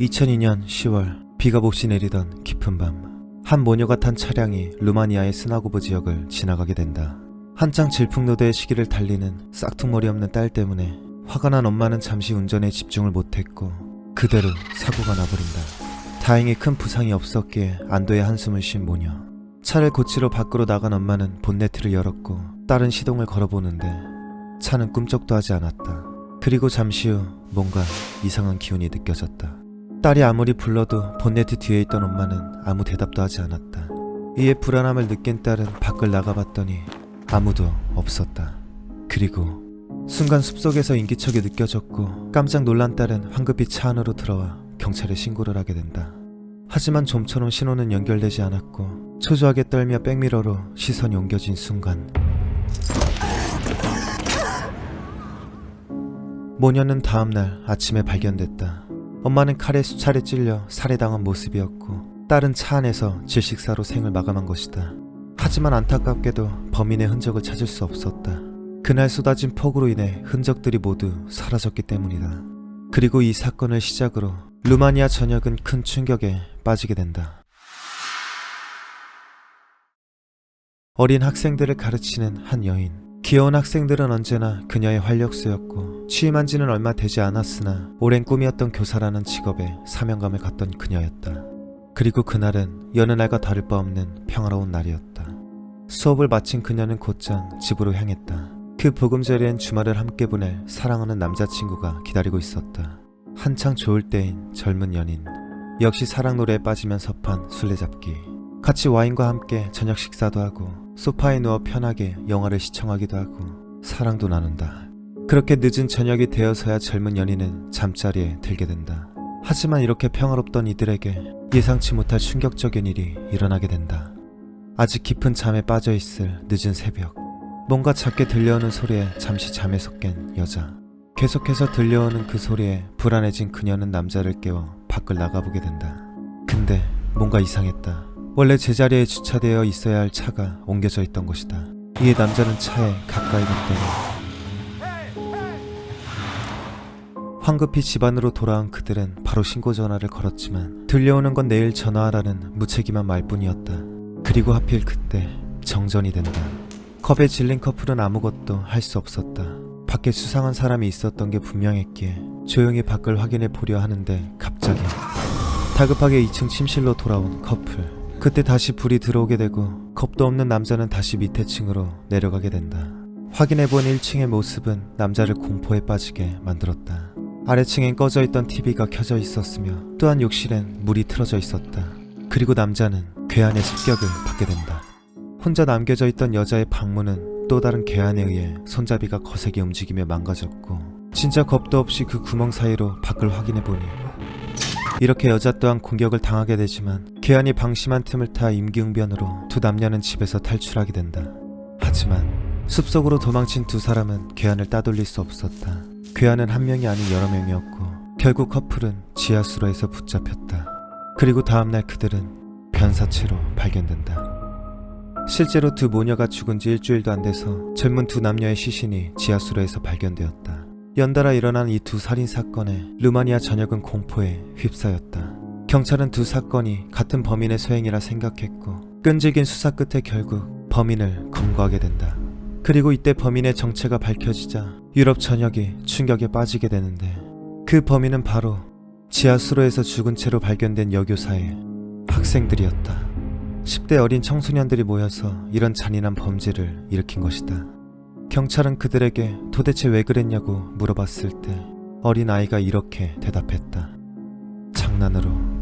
2002년 10월 비가 몹시 내리던 깊은 밤 한 모녀가 탄 차량이 루마니아의 스나고브 지역을 지나가게 된다. 한창 질풍노도의 시기를 달리는 싹퉁머리 없는 딸 때문에 화가 난 엄마는 잠시 운전에 집중을 못했고 그대로 사고가 나버린다. 다행히 큰 부상이 없었기에 안도의 한숨을 쉰 모녀. 차를 고치러 밖으로 나간 엄마는 본네트를 열었고 딸은 시동을 걸어보는데 차는 꿈쩍도 하지 않았다. 그리고 잠시 후 뭔가 이상한 기운이 느껴졌다. 딸이 아무리 불러도 본네트 뒤에 있던 엄마는 아무 대답도 하지 않았다. 이에 불안함을 느낀 딸은 밖을 나가봤더니 아무도 없었다. 그리고 순간 숲속에서 인기척이 느껴졌고 깜짝 놀란 딸은 황급히 차 안으로 들어와 경찰에 신고를 하게 된다. 하지만 좀처럼 신호는 연결되지 않았고 초조하게 떨며 백미러로 시선이 옮겨진 순간 모녀는 다음날 아침에 발견됐다. 엄마는 칼에 수차례 찔려 살해당한 모습이었고 딸은 차 안에서 질식사로 생을 마감한 것이다. 하지만 안타깝게도 범인의 흔적을 찾을 수 없었다. 그날 쏟아진 폭우로 인해 흔적들이 모두 사라졌기 때문이다. 그리고 이 사건을 시작으로 루마니아 전역은 큰 충격에 빠지게 된다. 어린 학생들을 가르치는 한 여인. 귀여운 학생들은 언제나 그녀의 활력소였고 취임한 지는 얼마 되지 않았으나 오랜 꿈이었던 교사라는 직업에 사명감을 갖던 그녀였다. 그리고 그날은 여느 날과 다를 바 없는 평화로운 날이었다. 수업을 마친 그녀는 곧장 집으로 향했다. 그 보금자리엔 주말을 함께 보낼 사랑하는 남자친구가 기다리고 있었다. 한창 좋을 때인 젊은 연인. 역시 사랑 노래에 빠지면 섭한 술래잡기. 같이 와인과 함께 저녁 식사도 하고 소파에 누워 편하게 영화를 시청하기도 하고 사랑도 나눈다. 그렇게 늦은 저녁이 되어서야 젊은 연인은 잠자리에 들게 된다. 하지만 이렇게 평화롭던 이들에게 예상치 못할 충격적인 일이 일어나게 된다. 아직 깊은 잠에 빠져 있을 늦은 새벽. 뭔가 작게 들려오는 소리에 잠시 잠에서 깬 여자. 계속해서 들려오는 그 소리에 불안해진 그녀는 남자를 깨워 밖을 나가보게 된다. 근데 뭔가 이상했다. 원래 제자리에 주차되어 있어야 할 차가 옮겨져 있던 것이다. 이에 남자는 차에 가까이 갔더니 황급히 집 안으로 돌아온 그들은 바로 신고 전화를 걸었지만 들려오는 건 내일 전화하라는 무책임한 말뿐이었다. 그리고 하필 그때 정전이 된다. 컵에 질린 커플은 아무것도 할 수 없었다. 밖에 수상한 사람이 있었던 게 분명했기에 조용히 밖을 확인해 보려 하는데 갑자기 다급하게 2층 침실로 돌아온 커플. 그때 다시 불이 들어오게 되고 겁도 없는 남자는 다시 밑에 층으로 내려가게 된다. 확인해본 1층의 모습은 남자를 공포에 빠지게 만들었다. 아래층엔 꺼져 있던 TV가 켜져 있었으며 또한 욕실엔 물이 틀어져 있었다. 그리고 남자는 괴한의 습격을 받게 된다. 혼자 남겨져 있던 여자의 방문은 또 다른 괴한에 의해 손잡이가 거세게 움직이며 망가졌고 진짜 겁도 없이 그 구멍 사이로 밖을 확인해 보니 이렇게 여자 또한 공격을 당하게 되지만 괴한이 방심한 틈을 타 임기응변으로 두 남녀는 집에서 탈출하게 된다. 하지만 숲속으로 도망친 두 사람은 괴한을 따돌릴 수 없었다. 괴한은 한 명이 아닌 여러 명이었고 결국 커플은 지하수로에서 붙잡혔다. 그리고 다음날 그들은 변사체로 발견된다. 실제로 두 모녀가 죽은 지 일주일도 안 돼서 젊은 두 남녀의 시신이 지하수로에서 발견되었다. 연달아 일어난 이 두 살인 사건에 루마니아 전역은 공포에 휩싸였다. 경찰은 두 사건이 같은 범인의 소행이라 생각했고 끈질긴 수사 끝에 결국 범인을 검거하게 된다. 그리고 이때 범인의 정체가 밝혀지자 유럽 전역이 충격에 빠지게 되는데 그 범인은 바로 지하수로에서 죽은 채로 발견된 여교사의 학생들이었다. 10대 어린 청소년들이 모여서 이런 잔인한 범죄를 일으킨 것이다. 경찰은 그들에게 도대체 왜 그랬냐고 물어봤을 때 어린 아이가 이렇게 대답했다. 장난으로